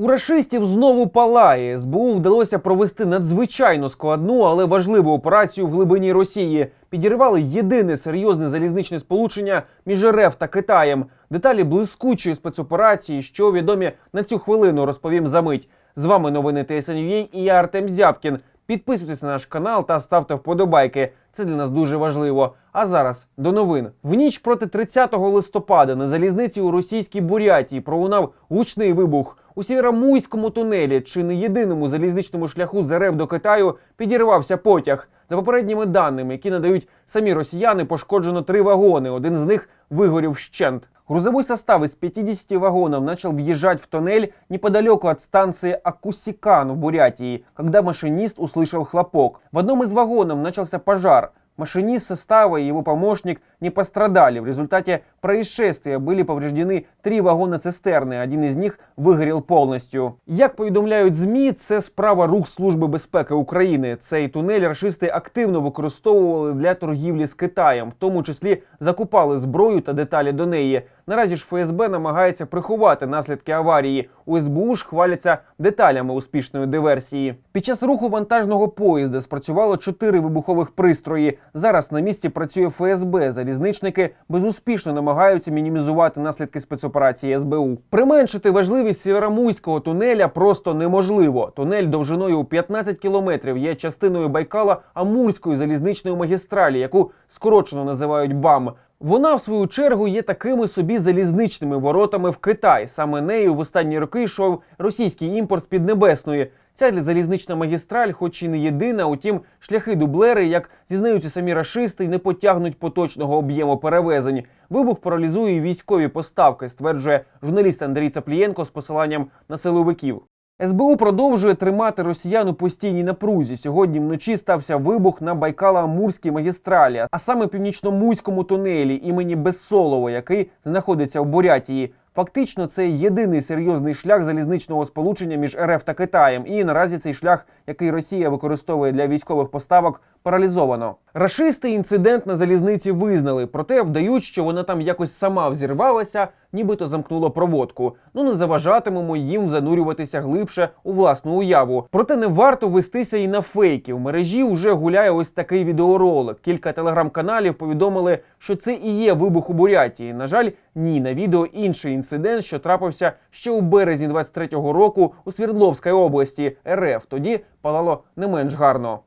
У рашистів знову палає. СБУ вдалося провести надзвичайно складну, але важливу операцію в глибині Росії. Підірвали єдине серйозне залізничне сполучення між РФ та Китаєм. Деталі блискучої спецоперації, що відомі на цю хвилину, розповім за мить. З вами новини ТСНЮА і я Артем Зябкін. Підписуйтесь на наш канал та ставте вподобайки. Це для нас дуже важливо. А зараз до новин. В ніч проти 30 листопада на залізниці у російській Бурятії пролунав гучний вибух. У Сєвєромуйському тунелі, чи не єдиному залізничному шляху з РФ до Китаю, підірвався потяг. За попередніми даними, які надають самі росіяни, пошкоджено три вагони. Один з них вигорів вщент. Грузовой состав из 50 вагонов начал въезжать в туннель неподалеку от станции Акусикан в Бурятии, когда машинист услышал хлопок. В одном из вагонов начался пожар. Машинист состава и его помощник не пострадали. В результате происшествия были повреждены три вагони цистерни. Один із них вигорів повністю. Як повідомляють змі, це справа рук Служби безпеки України. Цей тунель рашисти активно використовували для торгівлі з Китаєм, в тому числі закупали зброю та деталі до неї. Наразі ж ФСБ намагається приховати наслідки аварії. У СБУ ж хваляться деталями успішної диверсії. Під час руху вантажного поїзда спрацювало чотири вибухових пристрої. Зараз на місці працює ФСБ. Залізничники безуспішно намагаються мінімізувати наслідки спецоперації СБУ. Применшити важливість Сєвєромуйського тунеля просто неможливо. Тунель довжиною у 15 кілометрів є частиною Байкала Амурської залізничної магістралі, яку скорочено називають БАМ. Вона, в свою чергу, є такими собі залізничними воротами в Китай. Саме нею в останні роки йшов російський імпорт з Піднебесної. Ця залізнична магістраль, хоч і не єдина, утім, шляхи дублери, як зізнаються самі рашисти, не потягнуть поточного об'єму перевезень. Вибух паралізує військові поставки, стверджує журналіст Андрій Цаплієнко з посиланням на силовиків. СБУ продовжує тримати росіян у постійній напрузі. Сьогодні вночі стався вибух на Байкало-Амурській магістралі, а саме північно-муйському тунелі імені Безсолова, який знаходиться в Бурятії. Фактично, це єдиний серйозний шлях залізничного сполучення між РФ та Китаєм. І наразі цей шлях, який Росія використовує для військових поставок, паралізовано. Рашисти інцидент на залізниці визнали, проте вдають, що вона там якось сама взірвалася, нібито замкнула проводку. Ну не заважатимемо їм занурюватися глибше у власну уяву. Проте не варто вестися і на фейки. В мережі вже гуляє ось такий відеоролик. Кілька телеграм-каналів повідомили, що це і є вибух у Бурятії. На жаль, ні, на відео інший інцидент, що трапився ще у березні 23-го року у Свердловській області РФ. Тоді палало не менш гарно.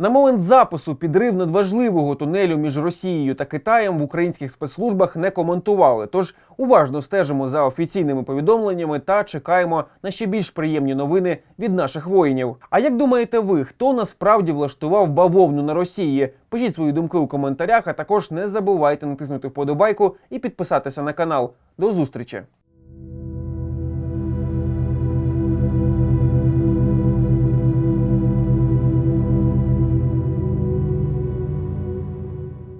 На момент запису підрив надважливого тунелю між Росією та Китаєм в українських спецслужбах не коментували. Тож уважно стежимо за офіційними повідомленнями та чекаємо на ще більш приємні новини від наших воїнів. А як думаєте ви, хто насправді влаштував бавовну на Росії? Пишіть свої думки у коментарях, а також не забувайте натиснути вподобайку і підписатися на канал. До зустрічі!